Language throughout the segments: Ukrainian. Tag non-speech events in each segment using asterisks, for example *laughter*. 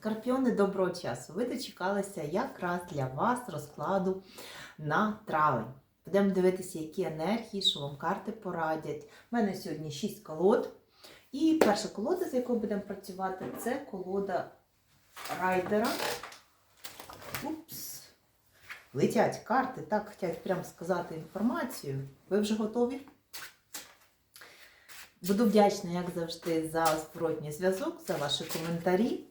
Скорпіони доброго часу. Ви дочекалися якраз для вас розкладу на травень. Будемо дивитися, які енергії, що вам карти порадять. У мене сьогодні 6 колод. І перша колода, з якою будемо працювати, це колода райдера. Упс. Летять карти, так хочуть прямо сказати інформацію. Ви вже готові? Буду вдячна, як завжди, за зворотній зв'язок, за ваші коментарі.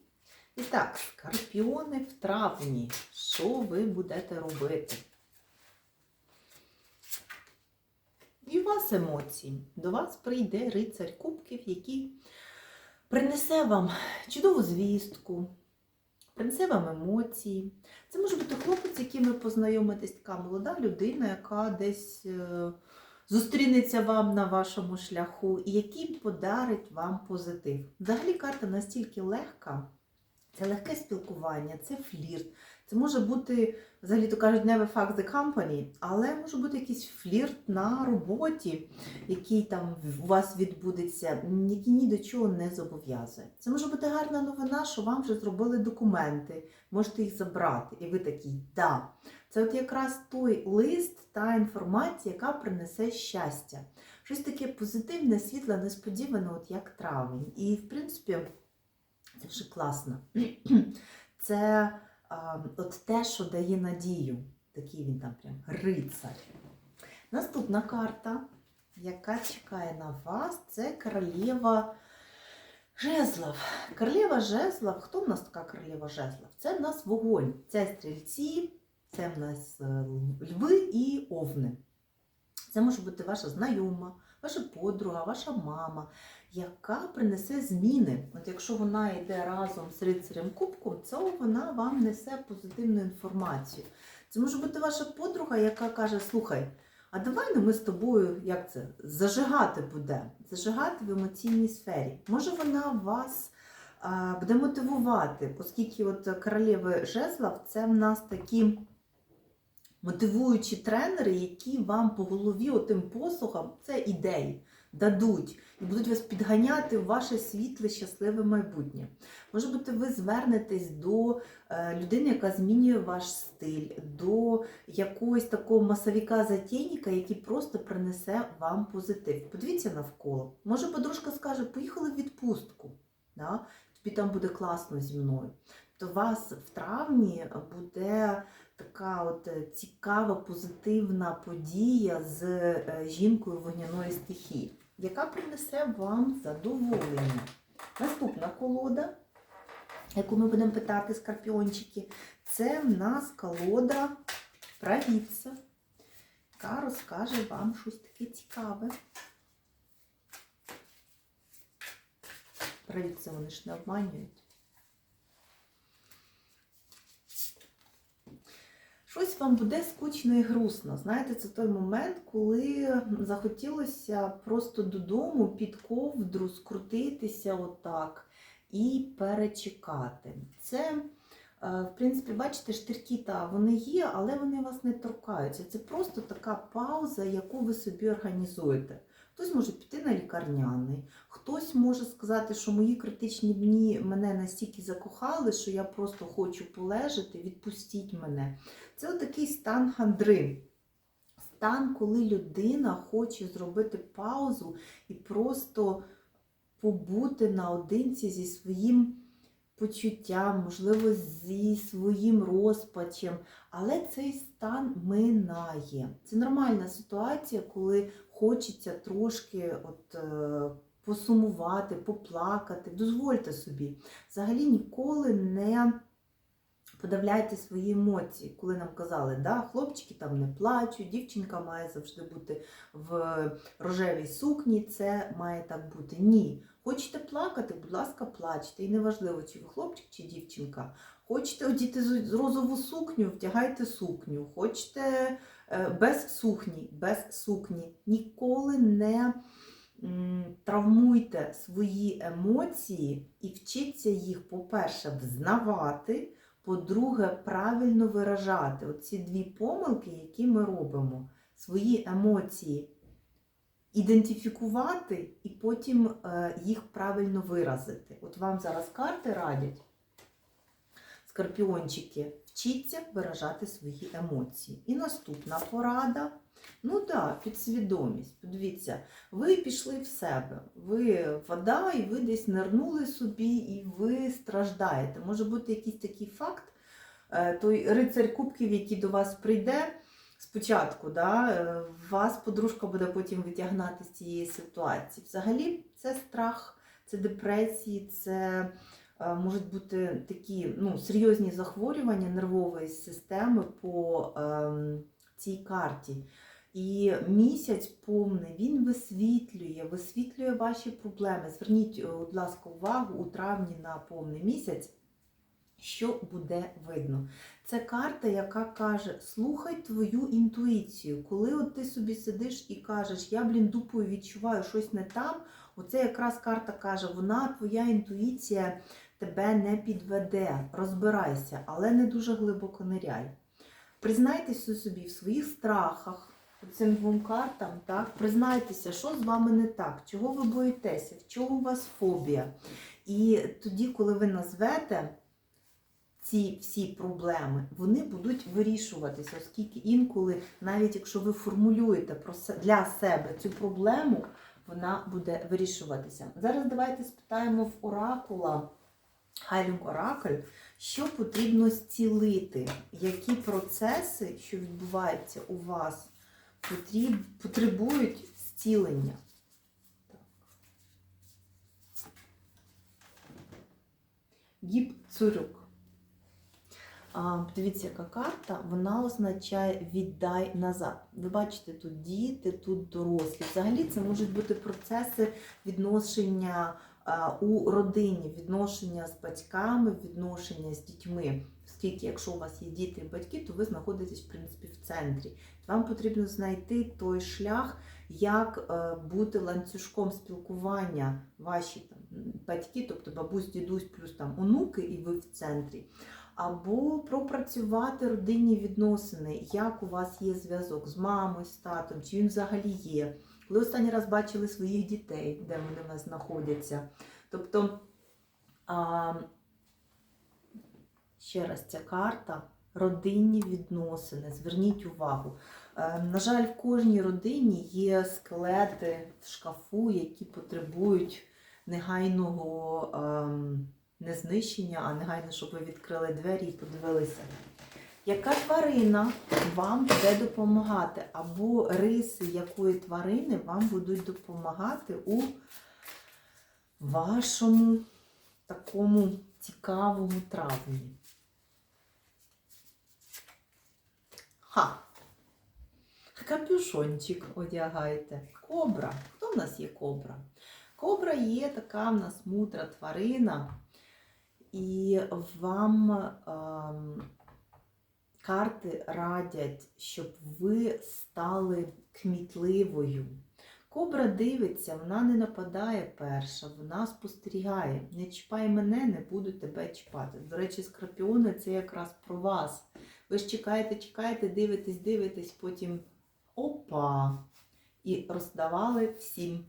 І так, скорпіони в травні. Що ви будете робити? І у вас емоції. До вас прийде рицарь кубків, який принесе вам чудову звістку, принесе вам емоції. Це може бути хлопець, яким ви познайомитесь, така молода людина, яка десь е, зустрінеться вам на вашому шляху і який подарить вам позитив. Взагалі карта настільки легка. Це легке спілкування, це флірт. Це може бути, взагалі то кажуть, never fuck the company, але може бути якийсь флірт на роботі, який там у вас відбудеться, який ні до чого не зобов'язує. Це може бути гарна новина, що вам вже зробили документи, можете їх забрати. І ви такий, да. Це от якраз той лист, та інформація, яка принесе щастя. Щось таке позитивне, світле, несподіване, от як травень. І, в принципі, це вже класно. *clears throat* Це а, от те, що дає надію. Такий він там прям рицар. Наступна карта, яка чекає на вас, це королева жезлов. Королева жезлов. Хто в нас така королева жезлов? Це в нас вогонь. Це стрільці, це в нас е, льви і овни. Це може бути ваша знайома, ваша подруга, ваша мама, яка принесе зміни. От якщо вона йде разом з рицарем кубком, то вона вам несе позитивну інформацію. Це може бути ваша подруга, яка каже: Слухай, а давай ну, ми з тобою як це зажигати буде, зажигати в емоційній сфері. Може вона вас а, буде мотивувати, оскільки от королеви жезлов це в нас такі мотивуючі тренери, які вам по голові отим послухам, це ідеї, дадуть і будуть вас підганяти в ваше світле, щасливе майбутнє. Може бути, ви звернетесь до е, людини, яка змінює ваш стиль, до якогось такого масовіка затейника який просто принесе вам позитив. Подивіться навколо. Може, подружка скаже, поїхали в відпустку. Да? Тобі там буде класно зі мною. То вас в травні буде така от е, цікава, позитивна подія з е, жінкою вогняної стихії, яка принесе вам задоволення. Наступна колода, яку ми будемо питати скорпіончики, це в нас колода правіця, яка розкаже вам щось таке цікаве. Правіця вони ж не обманюють. Щось вам буде скучно і грустно. Знаєте, це той момент, коли захотілося просто додому під ковдру скрутитися отак і перечекати. Це, е, в принципі, бачите, штирки та вони є, але вони вас не торкаються. Це просто така пауза, яку ви собі організуєте. Хтось може піти на лікарняний, хтось може сказати, що мої критичні дні мене настільки закохали, що я просто хочу полежати, відпустіть мене. Це отакий стан хандри. Стан, коли людина хоче зробити паузу і просто побути наодинці зі своїм почуттям, можливо, зі своїм розпачем. Але цей стан минає. Це нормальна ситуація, коли хочеться трошки от, е, посумувати, поплакати. Дозвольте собі. Взагалі ніколи не подавляйте свої емоції, коли нам казали, да, хлопчики там не плачуть, дівчинка має завжди бути в рожевій сукні, це має так бути. Ні. Хочете плакати, будь ласка, плачте. І неважливо, чи ви хлопчик, чи дівчинка. Хочете одіти розову сукню, вдягайте сукню. Хочете без сукні, без сукні. Ніколи не травмуйте свої емоції і вчіться їх, по-перше, взнавати, по-друге, правильно виражати. Оці дві помилки, які ми робимо, свої емоції ідентифікувати і потім е, їх правильно виразити. От вам зараз карти радять скорпіончики, вчіться виражати свої емоції. І наступна порада. Ну так, підсвідомість. Подивіться, ви пішли в себе, ви вода, і ви десь нирнули собі, і ви страждаєте. Може бути якийсь такий факт, е, той рицарь кубків, який до вас прийде спочатку, да, е, вас подружка буде потім витягнати з цієї ситуації. Взагалі, це страх, це депресії, це можуть бути такі ну, серйозні захворювання нервової системи по ем, цій карті. І місяць повний він висвітлює, висвітлює ваші проблеми. Зверніть, е, будь ласка, увагу у травні на повний місяць, що буде видно. Це карта, яка каже: слухай твою інтуїцію. Коли от ти собі сидиш і кажеш, я, блін, дупою відчуваю щось не там. Оце якраз карта каже, вона, твоя інтуїція тебе не підведе. Розбирайся, але не дуже глибоко ниряй. Признайтеся собі в своїх страхах, цим двом картам, так? Признайтеся, що з вами не так, чого ви боїтеся, в чого у вас фобія. І тоді, коли ви назвете ці всі проблеми, вони будуть вирішуватися, оскільки інколи, навіть якщо ви формулюєте для себе цю проблему, вона буде вирішуватися. Зараз давайте спитаємо в оракула, Хайлінг Оракуль, що потрібно зцілити, які процеси, що відбуваються у вас, потребують зцілення. Гіп цурюк. Дивіться, яка карта, вона означає віддай назад. Ви бачите, тут діти, тут дорослі. Взагалі це можуть бути процеси відношення у родині, відношення з батьками, відношення з дітьми. Оскільки, якщо у вас є діти і батьки, то ви знаходитесь, в принципі, в центрі. Вам потрібно знайти той шлях, як е, бути ланцюжком спілкування ваші там, батьки, тобто бабусь, дідусь, плюс там онуки, і ви в центрі. Або пропрацювати родинні відносини, як у вас є зв'язок з мамою, з татом, чи він взагалі є. Коли останній раз бачили своїх дітей, де вони в нас знаходяться. Тобто, а, ще раз, ця карта родинні відносини. Зверніть увагу. Е, На жаль, в кожній родині є скелети в шкафу, які потребують негайного ем, не знищення, а негайно, щоб ви відкрили двері і подивилися. Яка тварина вам буде допомагати? Або риси якої тварини вам будуть допомагати у вашому такому цікавому травні? Ха! Капюшончик одягайте. Кобра. Хто в нас є кобра? Кобра є така в нас мудра тварина, і вам ем, карти радять, щоб ви стали кмітливою. Кобра дивиться, вона не нападає перша, вона спостерігає. Не чіпай мене, не буду тебе чіпати. До речі, скорпіони це якраз про вас. Ви ж чекаєте, чекаєте, дивитесь, дивитесь, потім опа! І роздавали всім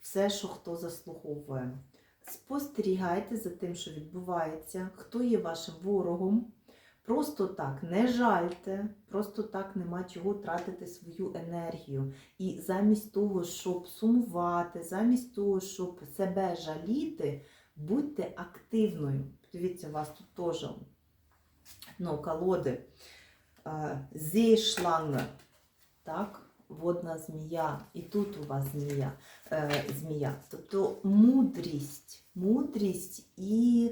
все, що хто заслуговує. Спостерігайте за тим, що відбувається, хто є вашим ворогом. Просто так не жальте, просто так нема чого тратити свою енергію. І замість того, щоб сумувати, замість того, щоб себе жаліти, будьте активною. Дивіться, у вас тут теж ну, колоди. Зійшланга, так, водна змія, і тут у вас змія. Е, змія. Тобто мудрість, мудрість і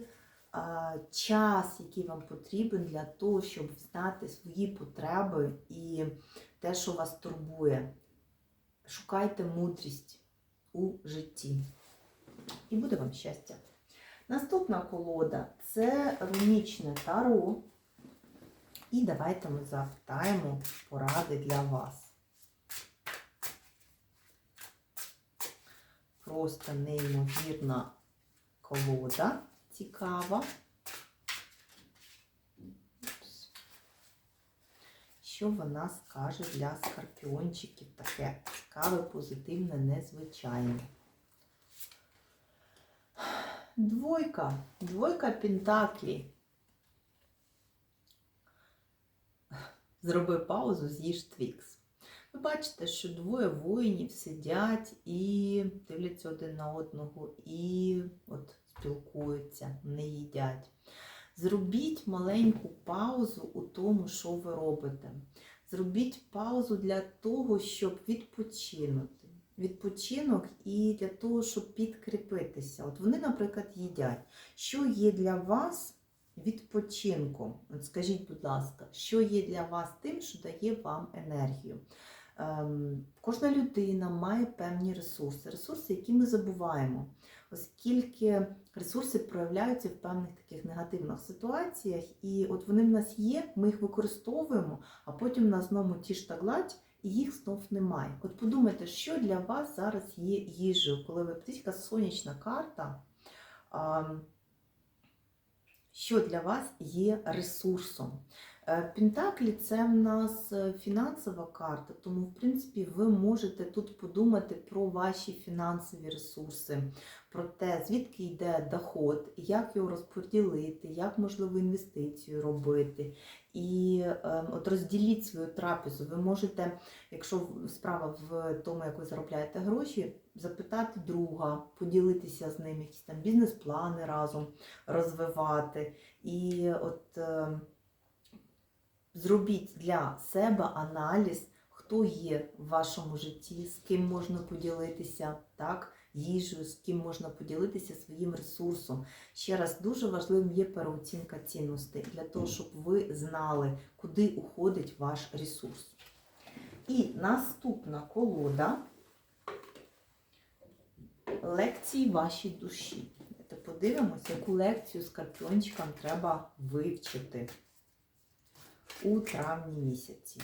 час, який вам потрібен для того, щоб знати свої потреби і те, що вас турбує. Шукайте мудрість у житті. І буде вам щастя. Наступна колода це рунічне таро. І давайте ми запитаємо поради для вас. Просто неймовірна колода, цікава. Що вона скаже для скорпіончиків таке цікаве, позитивне, незвичайне. Двойка, двойка Пентаклі. Зроби паузу, з'їж твікс. Ви бачите, що двоє воїнів сидять і дивляться один на одного, і от спілкуються, не їдять. Зробіть маленьку паузу у тому, що ви робите. Зробіть паузу для того, щоб відпочинути. Відпочинок і для того, щоб підкріпитися. От вони, наприклад, їдять. Що є для вас відпочинком? От скажіть, будь ласка, що є для вас тим, що дає вам енергію? Ем, кожна людина має певні ресурси, ресурси, які ми забуваємо, оскільки ресурси проявляються в певних таких негативних ситуаціях, і от вони в нас є, ми їх використовуємо, а потім нас знову ті ж та гладь, і їх знов немає. От подумайте, що для вас зараз є їжею, коли ви птичка сонячна карта. ем, що для вас є ресурсом. Е, Пентаклі це в нас е, фінансова карта, тому, в принципі, ви можете тут подумати про ваші фінансові ресурси, про те, звідки йде доход, як його розподілити, як можливо інвестицію робити. І е, от розділіть свою трапезу. Ви можете, якщо справа в тому, як ви заробляєте гроші, запитати друга, поділитися з ним, якісь там бізнес-плани разом розвивати. І от е, зробіть для себе аналіз, хто є в вашому житті, з ким можна поділитися, так, їжею, з ким можна поділитися своїм ресурсом. Ще раз, дуже важливим є переоцінка цінностей для того, щоб ви знали, куди уходить ваш ресурс. І наступна колода лекції вашій душі. Подивимося, яку лекцію скорпіончикам треба вивчити у травні місяці.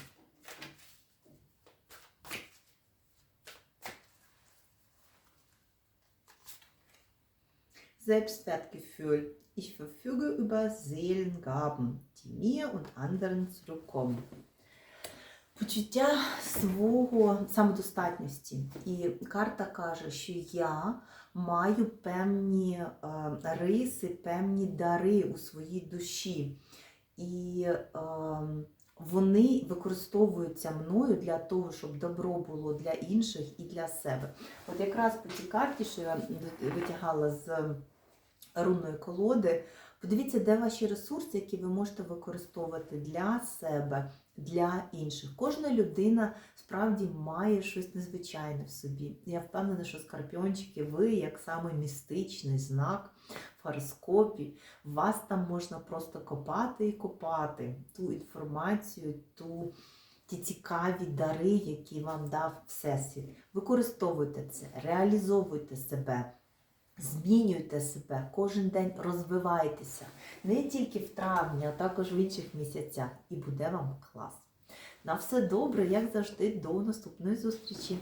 Selbstwertgefühl. Ich verfüge über Seelengaben, die mir und anderen zurückkommen. Почуття свого самодостатності. І карта каже, що я маю певні е, риси, певні дари у своїй душі. І е, вони використовуються мною для того, щоб добро було для інших і для себе. От якраз по цій карті, що я витягала з рунної колоди, подивіться, де ваші ресурси, які ви можете використовувати для себе, для інших. Кожна людина справді має щось незвичайне в собі. Я впевнена, що скорпіончики, ви як саме містичний знак в гороскопі, вас там можна просто копати і копати ту інформацію, ту. Ті цікаві дари, які вам дав Всесвіт. Використовуйте це, реалізовуйте себе, змінюйте себе, кожен день розвивайтеся. Не тільки в травні, а також в інших місяцях. І буде вам клас. На все добре, як завжди, до наступної зустрічі!